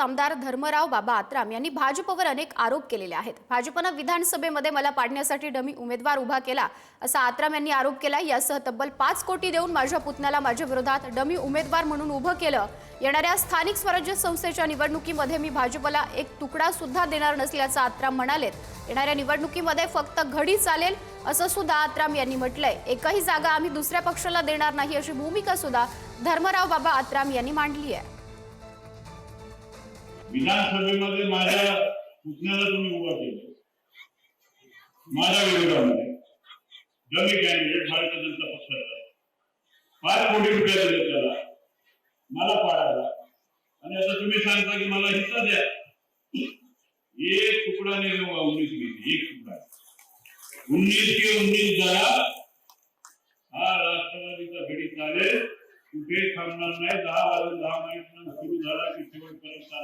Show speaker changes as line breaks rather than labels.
आमदार धर्मराव बाबा आत्राम यांनी भाजपवर अनेक आरोप केलेले आहेत. भाजपनं विधानसभेमध्ये मला पाडण्यासाठी डमी उमेदवार उभा केला असा आत्राम यांनी आरोप केला. यासह तब्बल पाच कोटी देऊन माझ्या पुतण्याला माझ्या विरोधात डमी उमेदवार म्हणून उभं केलं. येणाऱ्या स्थानिक स्वराज्य संस्थेच्या निवडणुकीमध्ये मी भाजपला एक तुकडा सुद्धा देणार नसल्याचं आत्राम म्हणालेत. येणाऱ्या निवडणुकीमध्ये फक्त घडी चालेल असं सुद्धा आत्राम यांनी म्हटलंय. एकही जागा आम्ही दुसऱ्या पक्षाला देणार नाही अशी भूमिका सुद्धा धर्मराव बाबा आत्राम यांनी मांडली आहे.
विधानसभेमध्ये माझ्या पुतण्याला तुम्ही उभा केलं. माझ्या विरोधामध्ये डमी कॅन्डिडेट भारतीय जनता पक्षाचा पाच कोटी रुपये दिले त्याला. मला पाडायला. आणि आता तुम्ही सांगता की मला हिस्सा द्या. एक तुकडा नाही देऊ उन्नीसमध्ये एक तुकडा. उन्नीस के उन्नीस जरा. हा राष्ट्रवादीचा घडी चालेल. कुठे थांबणार नाही. दहा वाजून दहा मिनिट सुरू झाला की para estar